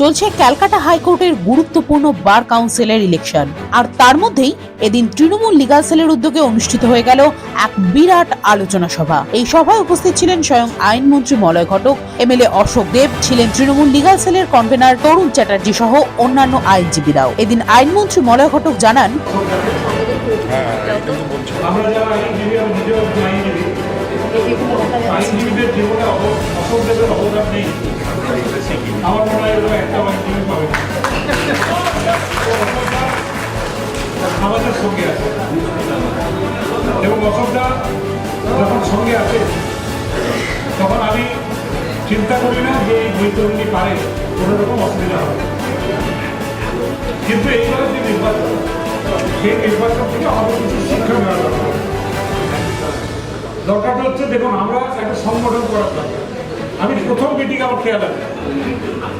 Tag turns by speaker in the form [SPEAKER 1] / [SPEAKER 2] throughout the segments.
[SPEAKER 1] চলছে ক্যালকাটা হাইকোর্টের গুরুত্বপূর্ণ বার কাউন্সিলের ইলেকশন আর তার মধ্যেই এদিন তৃণমূল লিগাল সেলের উদ্যোগে অনুষ্ঠিত হয়ে গেল এক বিরাট আলোচনা সভা। এই সভায় উপস্থিত ছিলেন স্বয়ং আইনমন্ত্রী মলয় ঘটক, এমএলএ অশোক দেব, ছিলেন তৃণমূল লিগাল সেলের কনভেনার তরুণ চ্যাটার্জি সহ অন্যান্য আইনজীবীরাও। এদিন আইনমন্ত্রী মলয় ঘটক জানান
[SPEAKER 2] আইনজীবীদের জীবনে অবদান নেই। আমার মনে হয় একটা আইনজীবী পাবে না। আমাদের সঙ্গে এবং অশোকদা যখন সঙ্গে আছে তখন আমি চিন্তা করি যে এই বৈতরণী পারে কোনো রকম অসুবিধা হবে কিন্তু এইবারে যে নির্বাচন সেই নির্বাচন থেকে আমাদের কিছু শিক্ষা নেওয়া দরকার দরকারটা হচ্ছে দেখুন আমরা একটা সংগঠন করার দরকার আমি প্রথম মিটিং আমার খেয়াল আছে।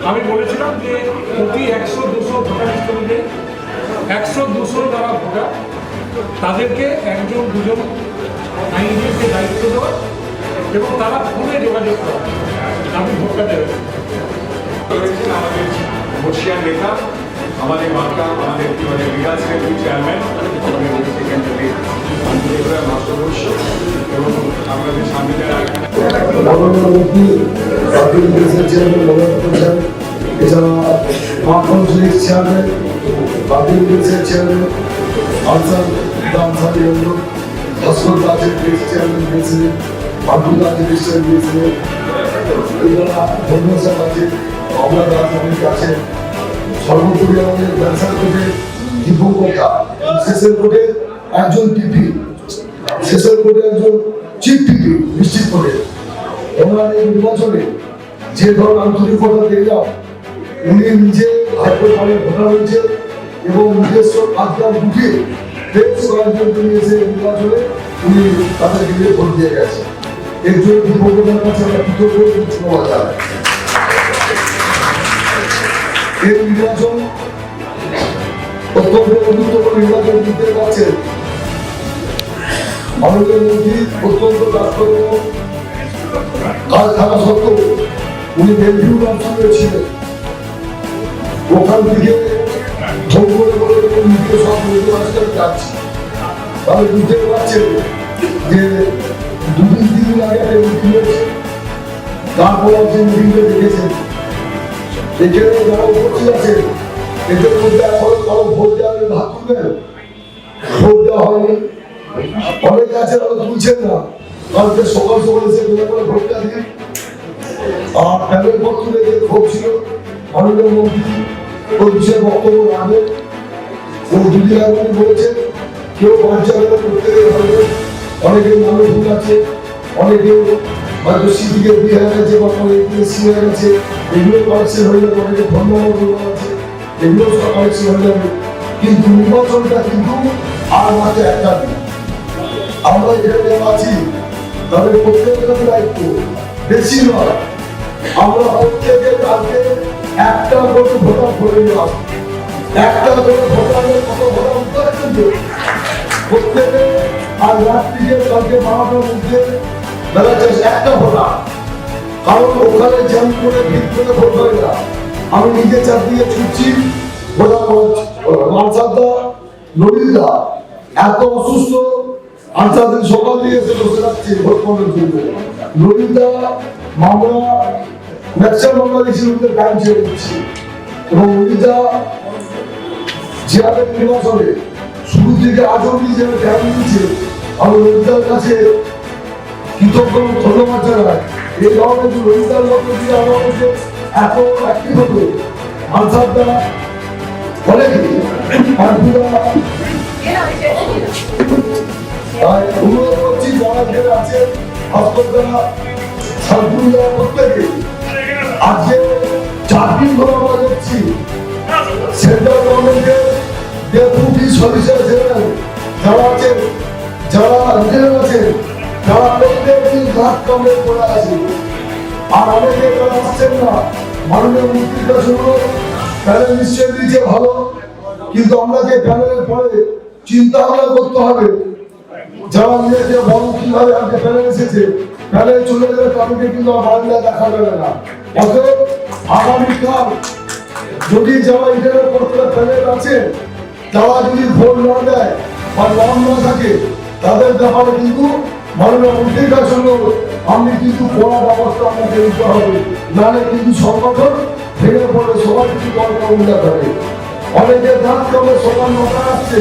[SPEAKER 2] আমি বলেছিলাম যে প্রতি একশো, দুশো ভোটার লিস্টে একশো, দুশো যারা ভোটার, তাদেরকে একজন, দুজন আইনজীবীকে দায়িত্ব দেওয়া এবং তারা ফোনে যোগাযোগ করা। আমি ভোটটা দেবেন
[SPEAKER 3] আমাদের নেতা, আমাদের মাতা আমাদের মানে চেয়ারম্যান, আমাদের মাস্টারবর্ষ এবং আমাদের
[SPEAKER 4] করেছেন এছাড়া মা কাউন্সিলের চেয়ারম্যান জাতীয় বিদেশের চেয়ারম্যান আনসার আনসারি অন্য ভাস্কর দিয়েছিলেন এছাড়া ধর্মসাব আছে অমরা রাজধানীর কাছে সর্বোপরি আমাদের ব্যবসার কোর্টে দীপঙ্কতা শেষের কোর্টে একজন টিপি শেষের কোর্টে একজন চিফ টিপি নিশ্চিত করে। ওনার এই নির্বাচনে যে ধরনের আন্তরিকতা দেখলাম উনি নিজে মানে ভোটার হয়েছে এবং নিজস্ব কাজকাম গুটিয়ে বেশ কয়েকজনকে নিয়েছে এই নির্বাচনে উনি তাদেরকে নিয়ে ভোট দিয়ে গেছে এর জন্য দীপঙ্কতার কাছে আমরা কৃতজ্ঞ এবং ধন্যবাদ এই নির্বাচন অত্যন্ত গুরুত্বপূর্ণ নির্বাচন। দিতে পারছেন মাননীয় মন্ত্রী অত্যন্ত এবং কাজ থাকা সত্ত্বেও উনি বেলভিউ অঞ্চলে ছিলেন। ওখান থেকে ভোগ বলে নিজে সব নির্বাচন যাচ্ছে। তাহলে বুঝতে পারছেন যে দুদিন তিন দিন আগে একটা মিটিং তারপর যে মিটিংটা দেখেছেন। এখানে যারা উপস্থিত আছে এদের মধ্যে এখন কারও ভোট দেওয়ার ভাগ করবেন ভোট দেওয়া হয়নি। অনেকে আছে তারা তুলছেন না। কালকে সকাল সকাল এসে বেলা করে ভোটটা দিয়ে। আর প্যানেল পক্ষ থেকে ক্ষোভ ছিল। মাননীয় মন্ত্রী ওই বিষয়ে বক্তব্য রাখবেন ও দুদিন আগে বলেছেন কেউ হলে প্রত্যেকের হবে অনেকের নামে ভুল আছে। অনেকে হয়তো সিটিকে বিয়ে গেছে বা অনেকে সি হয়ে এগুলো কালেকশন হয়ে যাবে অনেকে ধন্যবাদ আছে। এগুলো সব কালেকশন হয়ে যাবে। কিন্তু নির্বাচনটা কিন্তু আর মাত্র একটা দিন আমরা এখানে আছি, তাদের প্রত্যেকের দায়িত্ব। বেশি নয়, আমরা প্রত্যেকে কালকে একটা করে ভোটার করে নিলাম একটা করে ভোটারের কত ভোটার উত্তর কিন্তু প্রত্যেকে আর রাত্রিকে কালকে বারোটার মধ্যে বেলা শেষ একটা ভোটার, কারণ ওখানে জ্যাম করে ভিড় করে ভোট হয় না আমি নিজে চাপ দিয়ে ছুটছি ভোটার মানসাদা নবীনদা এত অসুস্থ আনসার দিন সকাল দিয়ে এসে বসে রাখছি ভোট করার জন্য নবীনদা মামলা ম্যাক্সিমাম দিয়েছিল ওদের টাইম ছেড়ে দিচ্ছি। এবং নবীনদা চেয়ারের নির্বাচনে শুরু থেকে আজ অব্দি যে টাইম দিচ্ছে। আমি নবীনদার কাছে কৃতজ্ঞ ধন্যবাদ জানাই। এই ধরনের যে রবিদার মতো দিয়ে মধ্যে এত অ্যাক্টিভ হতো আনসারটা অনেকে তাই অনুরোধ করছি যারা এখানে আছে হাসপাতাল সার্কুলার প্রত্যেকে আজকে চার দিন ধরে আমরা দেখছি সেন্ট্রাল গভর্নমেন্টের ডেপুটি সলিসিটর জেনারেল যারা আছেন যারা রিটেনার আছেন আছে আর অনেকে তারা আসছেন না মাননীয় কাছে অনুরোধ প্যানেল নিশ্চয় দিয়েছে ভালো কিন্তু আমরা যে প্যানেলের পরে চিন্তা ভাবনা করতে হবে যারা নিজেকে বড় কীভাবে আজকে প্যানেল এসেছে প্যানেল চলে গেলে তাদেরকে কিন্তু বারান্দা দেখা যাবে না। অতএব আগামীকাল যদি যারা ইন্টারনেট করতে প্যানেল আছে তারা যদি ভোট না দেয় বা নাম না থাকে, তাদের ব্যাপারে কিন্তু মাননীয় মন্ত্রীর সঙ্গে আমি কিন্তু কড়া ব্যবস্থা আমাকে নিতে হবে। নাহলে কিন্তু সংগঠন ভেঙে পড়ে, সবাই কিছু দরকার উল্লেখ অনেকে দাঁত কমে সবার মাথা আসছে।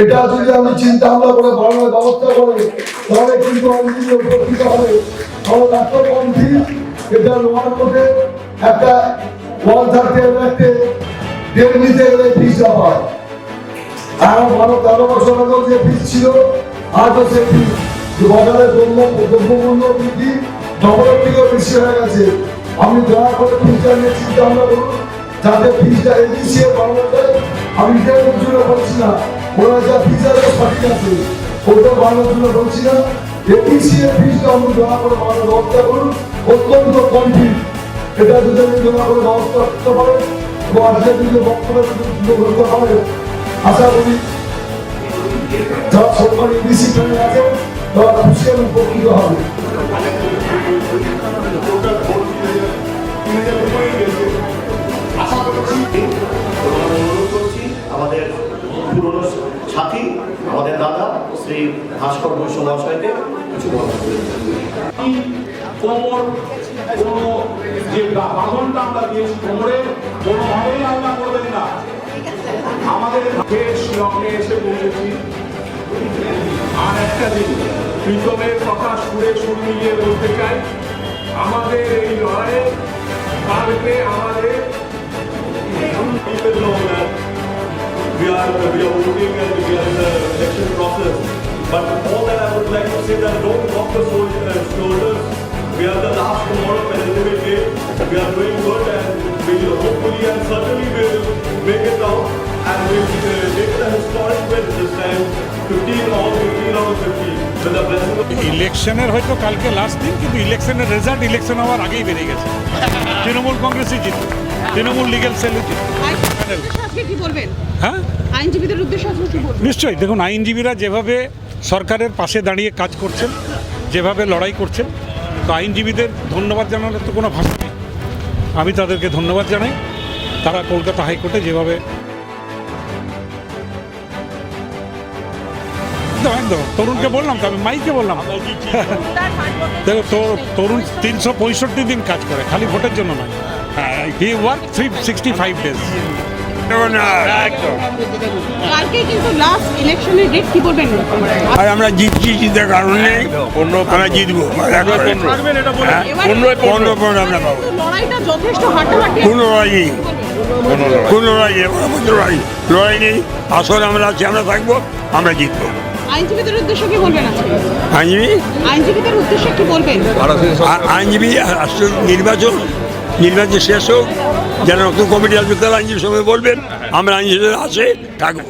[SPEAKER 4] এটা যদি আমি চিন্তা ভাবনা করে বাড়ানোর ব্যবস্থা করে, তাহলে কিন্তু যদি উপকৃত হবে। ফিস এটা কোর্টে একটা ডেট নিতে গেলে আর বারো তেরো বছর আগেও যে ফিস ছিল, আজও সে ফিস বাজারে দ্রব্য, দ্রব্যমূল্য বৃদ্ধি ডবলের বেশি হয়ে গেছে। আমি দয়া করে ফিসটা নিয়ে চিন্তা ভাবনা করুন, যাতে ফিসটা এগিয়ে বাড়ানো আমি জন্য বলছি না। ওরা যা সঠিক আছে। ওটা বাড়ানোর জন্য বলছি না। এপিসিএ ফিসটা আমি দয়া করে বাড়ানোর ব্যবস্থা করুন, অত্যন্ত ফিস এটা যদি আমি দয়া করে ব্যবস্থা করতে পারেন এবং আজকে যদি বক্তব্য করতে পারেন আশা করি যারা সরকারি ইংলিশি ট্রেনে আছে, তারা খুশি এবং উপকৃত হবে।
[SPEAKER 5] ঘোষ মহাশয়কে কিছু
[SPEAKER 3] কোমর, কোনো যে বাঁধনটা আমরা দিয়েছি কোমরে কোনোভাবেই আলগা করবেন না। আমাদের শিলংয়ে এসে পৌঁছেছি আর একটা দিন, প্রীতমের কথা সুরে সুর মিলিয়ে বলতে চাই, আমাদের এই লড়াইয়ে, কালকে আমাদের
[SPEAKER 5] we are we are voting and we are in the election process. But all that I would like to say that don't walk the sol- uh, shoulders. We are the last tomorrow penultimate day. We are doing good and we will hopefully and certainly we will make it out and we will uh, make it a historic win this time. 15 all 15 out of 15 with the blessing of
[SPEAKER 2] ইলেকশনের হয়তো কালকে last দিন কিন্তু ইলেকশনের result election হওয়ার আগেই বেরিয়ে গেছে তৃণমূল কংগ্রেসই জিতবে তৃণমূল লিগেল সেলও জিতবে হ্যাঁ
[SPEAKER 6] আইনজীবীদের উদ্দেশ্যে
[SPEAKER 2] নিশ্চয়ই দেখুন আইনজীবীরা যেভাবে সরকারের পাশে দাঁড়িয়ে কাজ করছেন যেভাবে লড়াই করছেন তো আইনজীবীদের ধন্যবাদ জানানোর তো কোনো ভাষা নেই। আমি তাদেরকে ধন্যবাদ জানাই। তারা কলকাতা হাইকোর্টে যেভাবে একদম তরুণকে বললাম তো আমি মাইকে বললাম। দেখো তরুণ তিনশো পঁয়ষট্টি দিন কাজ করে খালি ভোটের জন্য নয়। He work three sixty five days
[SPEAKER 6] কালকে কিন্তু লাস্ট ইলেকশনের ডেট কি বলবেন?
[SPEAKER 7] আর আমরা জিতছি জিতার কারণে আমরা জিতবো হ্যাঁ, পনেরো পনেরো আমরা পাবো।
[SPEAKER 6] যথেষ্ট হাঁটাহাঁটি
[SPEAKER 7] কোনো লড়াই নেই। কোনো লড়াই। নেই লড়াই লড়াই নেই। আসলে আমরা আছি আমরা থাকব আমরা জিতবো।
[SPEAKER 6] আইনজীবীদের উদ্দেশ্যে কি বলবেন
[SPEAKER 7] আইনজীবী?
[SPEAKER 6] আইনজীবীদের উদ্দেশ্যে কি বলবেন?
[SPEAKER 7] আইনজীবী নির্বাচন নির্বাচন শেষ হোক যারা নতুন কমিটি আসবে তারা আইনজীবী সঙ্গে বলবেন, আমরা আইনজীবীদের আছে থাকব।